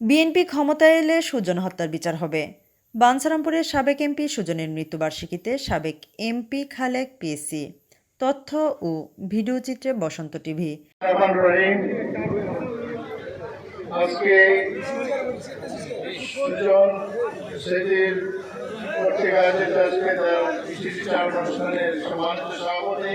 BNP ক্ষমতায় এলে সুজন হত্যার বিচার হবে। বাঞ্ছারামপুরের সাবেক এমপি সুজনের মৃত্যুবার্ষিকীতে সাবেক এমপি খালেক পিএসসি। তথ্য ও ভিডিও চিত্রে বসন্ত টিভি। আজকে তার অনুষ্ঠানের সম্মানিত সভাপতি।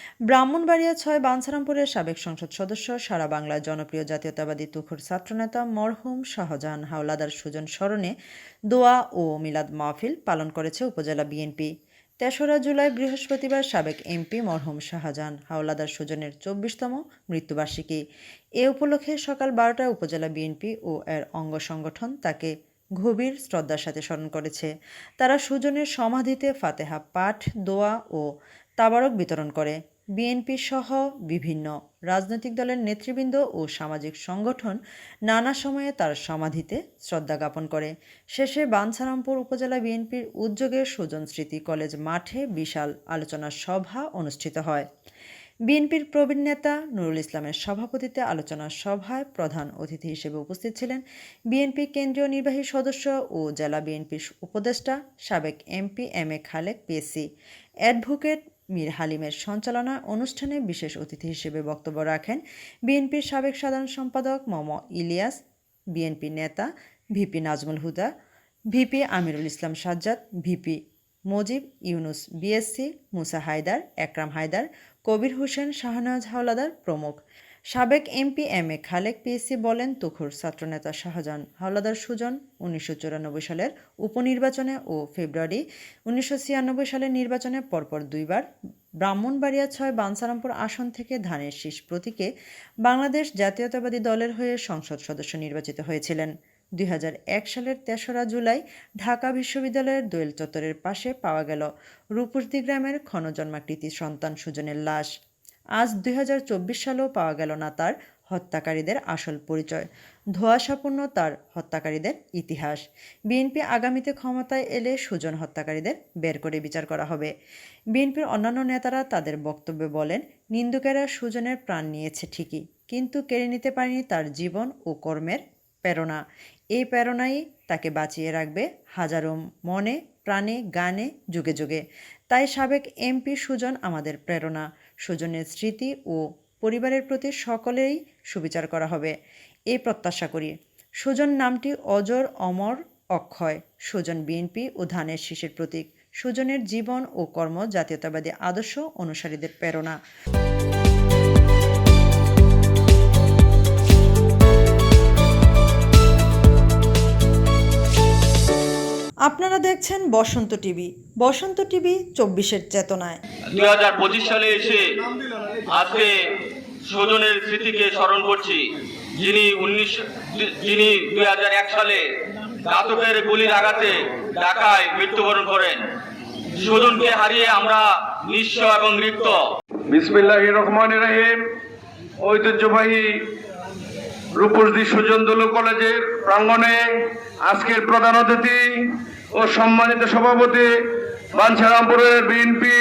ব্রাহ্মণবাড়িয়া ছয় বাঞ্ছারামপুরের সাবেক সংসদ সদস্য, সারা বাংলার জনপ্রিয় জাতীয়তাবাদী তুখুর ছাত্রনেতা মরহুম শাহজাহান হাওলাদার সুজন স্মরণে দোয়া ও মিলাদ মাহফিল পালন করেছে উপজেলা বিএনপি। তেসরা জুলাই বৃহস্পতিবার সাবেক এমপি মরহুম শাহজাহান হাওলাদার সুজনের চব্বিশতম মৃত্যুবার্ষিকী। এ উপলক্ষে সকাল বারোটায় উপজেলা বিএনপি ও এর অঙ্গ সংগঠন তাকে গভীর শ্রদ্ধার সাথে স্মরণ করেছে। তারা সুজনের সমাধিতে ফাতেহা পাঠ, দোয়া ও তাবারক বিতরণ করে। বিএনপি সহ বিভিন্ন রাজনৈতিক দলের নেতৃবৃন্দ ও সামাজিক সংগঠন নানা সময়ে তার সমাধিতে শ্রদ্ধা জ্ঞাপন করে। শেষে বাঞ্ছারামপুর উপজেলা বিএনপির উদ্যোগে সুজন স্মৃতি কলেজ মাঠে বিশাল আলোচনা সভা অনুষ্ঠিত হয়। বিএনপির প্রবীণ নেতা নুরুল ইসলামের সভাপতিত্বে আলোচনা সভায় প্রধান অতিথি হিসেবে উপস্থিত ছিলেন বিএনপি কেন্দ্রীয় নির্বাহী সদস্য ও জেলা বিএনপির উপদেষ্টা সাবেক MP M A Khalek PSC advocate Mir হালিমের সঞ্চালনায় অনুষ্ঠানে বিশেষ অতিথি হিসেবে বক্তব্য রাখেন বিএনপির সাবেক সাধারণ সম্পাদক মম ইলিয়াস, বিএনপি নেতা VP Nazmul Huda, VP Amirul Islam Sajjad, VP Mojib Yunus BSc, Musa Haidar, Ekram Haidar, Kabir Hossain Shahnaz Howlader প্রমুখ। সাবেক MP M A Khalek PSC বলেন, তুখুর ছাত্রনেতা শাহজাহান হাওলাদার সুজন উনিশশো চুরানব্বই সালের উপনির্বাচনে ও ফেব্রুয়ারি উনিশশো ছিয়ানব্বই সালের নির্বাচনে পরপর দুইবার ব্রাহ্মণবাড়িয়া ছয় বানসারামপুর আসন থেকে ধানের শীষ প্রতীকে বাংলাদেশ জাতীয়তাবাদী দলের হয়ে সংসদ সদস্য নির্বাচিত হয়েছিলেন। দুই এক সালের তেসরা জুলাই ঢাকা বিশ্ববিদ্যালয়ের দোয়েল চত্বরের পাশে পাওয়া গেল রূপসদি গ্রামের ক্ষণজন্মাকৃতি সন্তান সুজনের লাশ। আজ দুই হাজার চব্বিশ সালেও পাওয়া গেল না তার হত্যাকারীদের আসল পরিচয়। ধোঁয়াশাপূর্ণ তার হত্যাকারীদের ইতিহাস। বিএনপি আগামীতে ক্ষমতায় এলে সুজন হত্যাকারীদের বের করে বিচার করা হবে। বিএনপির অন্যান্য নেতারা তাদের বক্তব্যে বলেন, নিন্দুকেরা সুজনের প্রাণ নিয়েছে ঠিকই, কিন্তু কেড়ে নিতে পারেনি তার জীবন ও কর্মের প্রেরণা। এই প্রেরণাই তাকে বাঁচিয়ে রাখবে হাজারো মনে, প্রাণে, গানে, যুগে যুগে। তাই সাবেক এমপি সুজন আমাদের প্রেরণা। সুজনের স্মৃতি ও পরিবারের প্রতি সকলেই সুবিচার করা হবে। এই প্রত্যাশা করি। সুজন নামটি অজর, অমর, অক্ষয় সুজন বিএনপি ও ধানের শীষের প্রতীক। সুজনের জীবন ও কর্ম জাতীয়তাবাদী আদর্শ অনুসারীদের প্রেরণা। আপনারা দেখছেন বসন্ত টিভি। বসন্ত টিভি চব্বিশের চেতনায়। দুই হাজার পঁচিশ সালে এসে আজকে স্বজনের স্মৃতিকে স্মরণ করছি। যিনি উনিশ যিনি দুই হাজার এক সালে ঘাতকের গুলির আঘাতে ঢাকায় মৃত্যুবরণ করেন। স্বজনকে হারিয়ে আমরা নিঃস্ব এবং রিক্ত। বিসমিল্লাহ রহমান রাহিম। ঐতিহ্যবাহী রূপসদি সুজন দোল কলেজের প্রাঙ্গণে আজকের প্রধান অতিথি ও সম্মানিত সভাপতি বাঞ্ছারামপুরের বিএনপি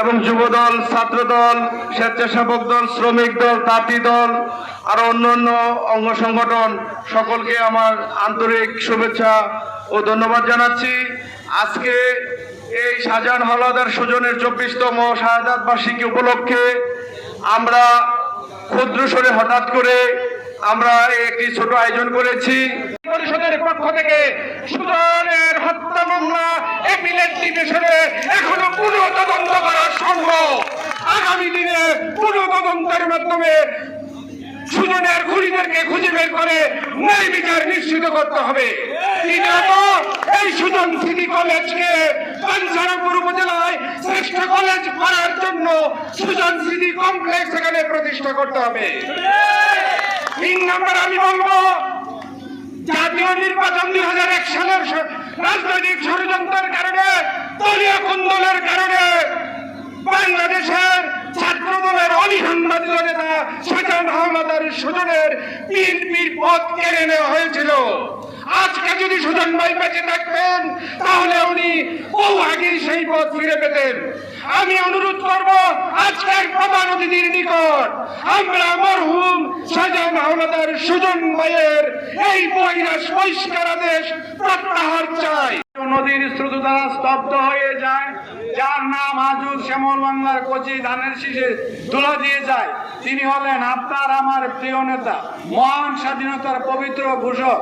এবং যুবদল, ছাত্রদল, স্বেচ্ছাসেবক দল, শ্রমিক দল, তাঁতি দল, আর অন্যান্য অঙ্গ সংগঠন সকলকে আমার আন্তরিক শুভেচ্ছা ও ধন্যবাদ জানাচ্ছি। আজকে এই শাহজাহান হলাদার সুজনের চব্বিশতম শাহাদাত বার্ষিকী উপলক্ষে আমরা ক্ষুদ্র সরে হঠাৎ করে আমরা একটি ছোট আয়োজন করেছি। পরিষদের পক্ষ থেকে সুজনের হত্যা মামলা এপিলেট ডিভিশনে এখনও পুরো তদন্ত করা সম্ভব। আগামী দিনে পুরো তদন্তের মাধ্যমে সুজনের খুনিদেরকে খুঁজে বের করে ন্যায় বিচার নিশ্চিত করতে হবে। এই সুজন সিটি কলেজকে পাঞ্চারাপুর উপজেলায় শ্রেষ্ঠ কলেজ করার জন্য সুজন সিটি কমপ্লেক্স এখানে প্রতিষ্ঠা করতে হবে। তিন নম্বর আমি বলব, জাতীয় নির্বাচন দুই হাজার এক সালের রাজনৈতিক ষড়যন্ত্রের কারণে দলীয় কুন্দলের কারণে বাংলাদেশের ছাত্র দলের অনেক শাহজাহান হাওলাদার সুজনের বিএনপির পথ কেড়ে নেওয়া হয়েছিল। আজকে যদি সুজন ভাই বেঁচে তাহলে উনি ও আগেই সেই পথ ফিরে পেতেন। আমি অনুরোধ করব আজকের প্রধান অতিথির নিকট, আমরা মরহুম সাজা মাওলাদার সুজন ভাইয়ের এই বহিরাস বহিষ্কার আদেশ প্রত্যাহার চাই। নদীর স্রোত দ্বারা স্তব্ধ হয়ে যায়, যার নাম আজও শ্যামল বাংলার কচি ধানের শীষে তোলা দিয়ে যায়। তিনি হলেন আপনার আমার প্রিয় নেতা, মহান স্বাধীনতার পবিত্র ভূষক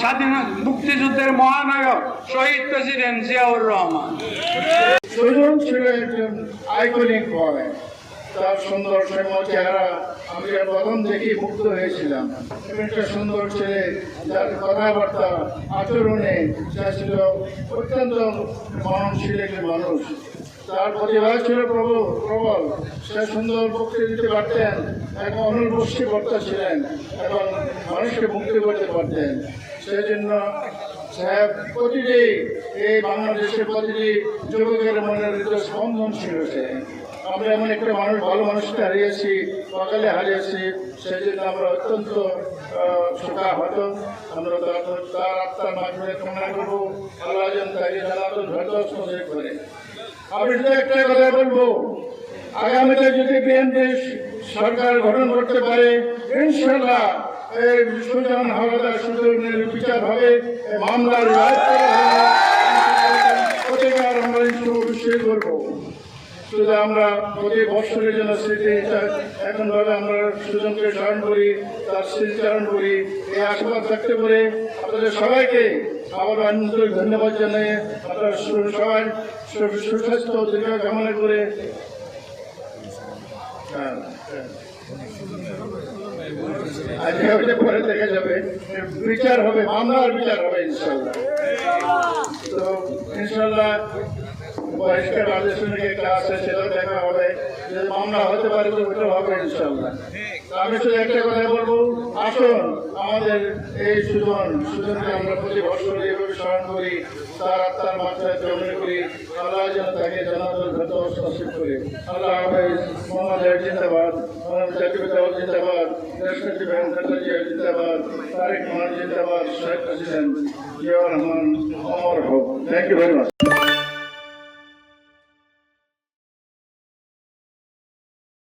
স্বাধীন মুক্তিযুদ্ধের মহানায়ক, শহীদ প্রেসিডেন্ট জিয়াউর রহমান। ছিল একজন আইকনিক তার সুন্দর শ্যামল চেহারা আমি প্রথম দেখি মুগ্ধ হয়েছিলাম। একটা সুন্দর ছেলে, যার কথাবার্তা, আচরণে সে ছিল অত্যন্ত মননশীল একটি মানুষ। তার প্রতিভা ছিল প্রবল প্রবল। সে সুন্দর বক্তৃতা দিতে পারতেন এবং অনুর্বশী বক্তা ছিলেন এবং মানুষকে মুক্তি করতে পারতেন। সেজন্য সাহেব প্রতিটি এই বাংলাদেশের প্রতিটি যুবকের মনের স্পন্দন ছিল সে। আমরা এমন একটা মানুষ, ভালো মানুষকে হারিয়েছি, সকালে হারিয়েছি সেই জন্য আমরা অত্যন্ত শোকা হতো আমরা তার আত্মার মাধ্যমে কামনা করব। আল্লাহ যেন তাকে জানাতো করে। আমি শুধু একটা কথা বলব, আগামীতে যদি বিএনপি সরকার গঠন করতে পারে ইনশাল্লাহ এই সুজন হাওলাদার সুজনের বিচার হবে, মামলার রায় আমরা শুধু আমরা প্রতি বৎসরের জন্য স্মৃতি হিসাবে এখন ভাবে আমরা সুজনকে স্মরণ করি তার স্মৃতি স্মৃতিচারণ করি এই আশীর্বাদ থাকতে পারে আপনাদের সবাইকে আবার আন্তরিক ধন্যবাদ জানিয়ে আপনারা সবাই সুস্বাস্থ্য দীর্ঘ কামনা করে হ্যাঁ, হ্যাঁ। পরে দেখা যাবে বিচার হবে মামলার বিচার হবে ইনশাল্লাহ তো ইনশাল্লাহ বহিষ্কার আদেশের যে ক্লাস আছে সেটাও দেখা হবে। যদি মামলা হতে পারে তো ওটাও হবে ইনশাল্লাহ আমি শুধু একটা কথা বলব, আসুন, আমাদের এই সুজন, সুজনকে আমরা প্রতি বছর এইভাবে স্মরণ করি, তার আত্মার মাত্রায় জমে করি, আল্লাহ যেন তাকে জানাতের ভেত নসিব করে। আল্লাহ হাফেজ, মোহাম্মদ আলী জিন্দাবাদ, মোহাম্মদ জাকির দল জিন্দাবাদ বেগম খালেদা জিয়া জিন্দাবাদ, তারেক রহমান জিন্দাবাদ শেখ প্রেসিডেন্ট জিয়াউর রহমান, অমর হোক। Thank you very much